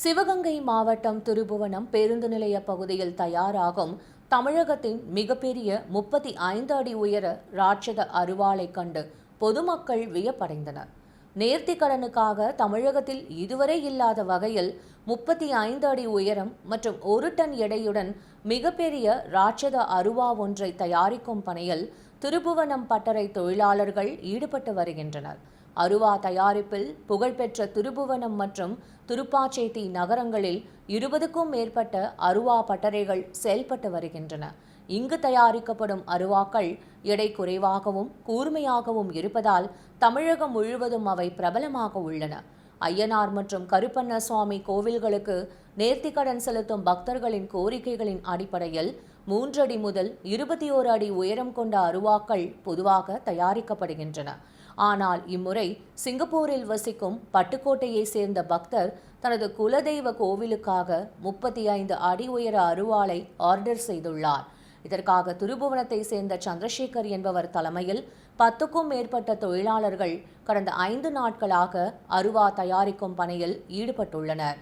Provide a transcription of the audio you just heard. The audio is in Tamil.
சிவகங்கை மாவட்டம் திருபுவனம் பேருந்து நிலைய பகுதியில் தயாராகும் தமிழகத்தின் மிகப்பெரிய முப்பத்தி ஐந்து அடி உயர ராட்சத அருவாளை கண்டு பொதுமக்கள் வியப்படைந்தனர். நேர்த்திக்கடனுக்காக தமிழகத்தில் இதுவரை இல்லாத வகையில் முப்பத்தி ஐந்து அடி உயரம் மற்றும் ஒரு டன் எடையுடன் மிகப்பெரிய ராட்சத அருவா ஒன்றை தயாரிக்கும் பணியில் திருபுவனம் பட்டறை தொழிலாளர்கள் ஈடுபட்டு வருகின்றனர். அருவா தயாரிப்பில் புகழ்பெற்ற திருபுவனம் மற்றும் துருப்பாச்சேத்தி நகரங்களில் இருபதுக்கும் மேற்பட்ட அருவா பட்டறைகள் செயல்பட்டு வருகின்றன. இங்கு தயாரிக்கப்படும் அருவாக்கள் எடை குறைவாகவும் கூர்மையாகவும் இருப்பதால் தமிழகம் முழுவதும் அவை பிரபலமாக உள்ளன. ஐயனார் மற்றும் கருப்பண்ண சுவாமி கோவில்களுக்கு நேர்த்திக்கடன் செலுத்தும் பக்தர்களின் கோரிக்கைகளின் அடிப்படையில் மூன்றடி முதல் இருபத்தி ஓரு அடி உயரம் கொண்ட அருவாக்கள் பொதுவாக தயாரிக்கப்படுகின்றன. ஆனால் இம்முறை சிங்கப்பூரில் வசிக்கும் பட்டுக்கோட்டையை சேர்ந்த பக்தர் தனது குலதெய்வ கோவிலுக்காக முப்பத்தி ஐந்து அடி உயர அருவாளை ஆர்டர் செய்துள்ளார். இதற்காக திருபுவனத்தை சேர்ந்த சந்திரசேகர் என்பவர் தலைமையில் பத்துக்கும் மேற்பட்ட தொழிலாளர்கள் கடந்த ஐந்து நாட்களாக அருவா தயாரிக்கும் பணியில் ஈடுபட்டுள்ளனர்.